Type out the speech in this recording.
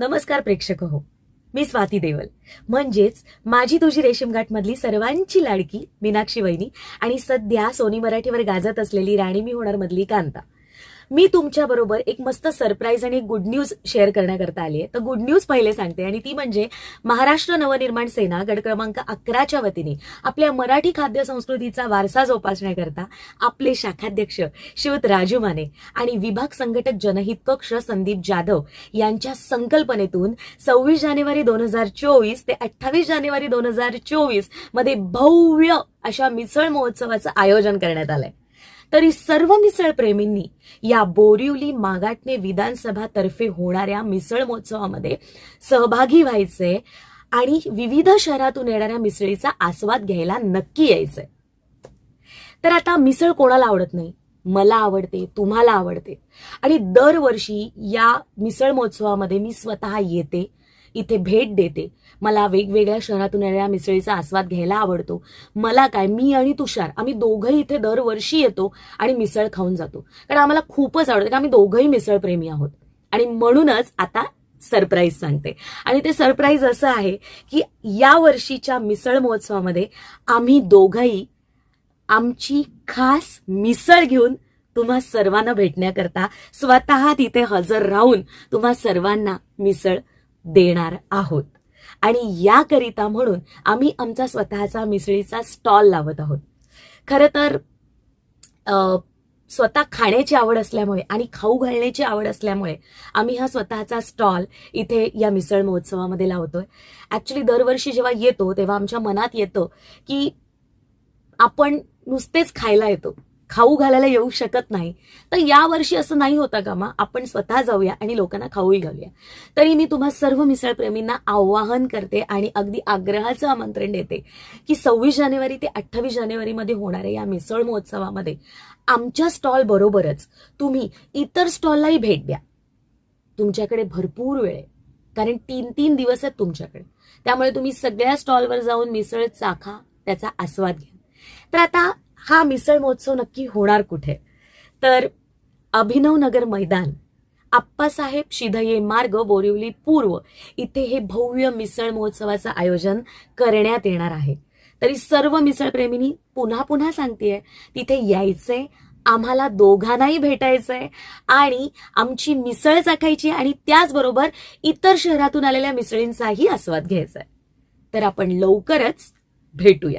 नमस्कार प्रेक्षक हो. मी स्वाती देवल. म्हणजेच माझी तुझी रेशीमघाटमधली सर्वांची लाडकी मीनाक्षी वहिनी आणि सध्या सोनी मराठीवर गाजत असलेली राणी मी होणार मधली कांता. मी तुमच्या बरोबर एक मस्त सरप्राईज आणि गुड न्यूज शेअर करण्याकरता आली आहे तर गुड न्यूज पहिले सांगते आणि ती म्हणजे महाराष्ट्र नवनिर्माण सेना गट क्रमांक अकराच्या वतीने आपल्या मराठी खाद्य संस्कृतीचा वारसा जोपासण्याकरता आपले शाखाध्यक्ष शिवत राजू माने आणि विभाग संघटक जनहित कक्ष संदीप जाधव यांच्या संकल्पनेतून सव्वीस जानेवारी दोन हजार चोवीस ते अठ्ठावीस जानेवारी दोन हजार चोवीसमध्ये भव्य अशा मिसळ महोत्सवाचं आयोजन करण्यात आलंय. तरी सर्व मिसळ प्रेमींनी या बोरिवली मागाटणे विधानसभातर्फे होणाऱ्या मिसळ महोत्सवामध्ये सहभागी व्हायचे आणि विविध शहरातून येणाऱ्या मिसळीचा आस्वाद घ्यायला नक्की यायचंय तर आता मिसळ कोणाला आवडत नाही? मला आवडते तुम्हाला आवडते. आणि दरवर्षी या मिसळ महोत्सवामध्ये मी स्वतः येते इथे भेट देते. मला वेगवेगळ्या शहरातून येणाऱ्या मिसळीचा आस्वाद घ्यायला आवडतो. मला काय मी आणि तुषार आम्ही दोघंही इथे दरवर्षी येतो आणि मिसळ खाऊन जातो. कारण आम्हाला खूपच आवडतं कारण आम्ही दोघंही मिसळप्रेमी आहोत. आणि म्हणूनच आता सरप्राईज सांगते. आणि ते सरप्राईज असं आहे की या वर्षीच्या मिसळ महोत्सवामध्ये आम्ही दोघंही आमची खास मिसळ घेऊन तुम्हा सर्वांना भेटण्याकरता स्वतः तिथे हजर राहून तुम्हा सर्वांना मिसळ देणार आहोत. आणि याकरिता म्हणून आम्ही आमचा स्वतःचा मिसळीचा स्टॉल लावत आहोत. खरं तर स्वतः खाण्याची आवड असल्यामुळे आणि खाऊ घालण्याची आवड असल्यामुळे आम्ही हा स्वतःचा स्टॉल इथे या मिसळ महोत्सवामध्ये लावतोय. ऍक्च्युली दरवर्षी जेव्हा येतो तेव्हा आमच्या मनात येतं की आपण नुसतेच खायला येतो. खाऊ घालायला येऊ शकत नाही. तर यावर्षी असं नाही होता का मग आपण स्वतः जाऊया आणि लोकांना खाऊही घालूया. तरी मी तुम्हा सर्व मिसळप्रेमींना आवाहन करते आणि अगदी आग्रहाचं आमंत्रण देते की सव्वीस जानेवारी ते अठ्ठावीस जानेवारीमध्ये होणाऱ्या या मिसळ महोत्सवामध्ये आमच्या स्टॉल बरोबरच तुम्ही इतर स्टॉललाही भेट द्या. तुमच्याकडे भरपूर वेळ आहे. कारण तीन तीन दिवस आहेत तुमच्याकडे. त्यामुळे तुम्ही सगळ्या स्टॉलवर जाऊन मिसळ चाखा त्याचा आस्वाद घ्या. तर आता हा मिसळ महोत्सव नक्की होणार कुठे? तर अभिनव नगर मैदान आप्पासाहेब शिधये मार्ग बोरिवली पूर्व इथे हे भव्य मिसळ महोत्सवाचं आयोजन करण्यात येणार आहे. तरी सर्व मिसळप्रेमींनी पुन्हा पुन्हा सांगतेय तिथे यायचंय आम्हाला दोघांनाही भेटायचंय आणि आमची मिसळ चाखायची आणि त्याचबरोबर इतर शहरातून आलेल्या मिसळींचाही आस्वाद घ्यायचा आहे तर आपण लवकरच भेटूया.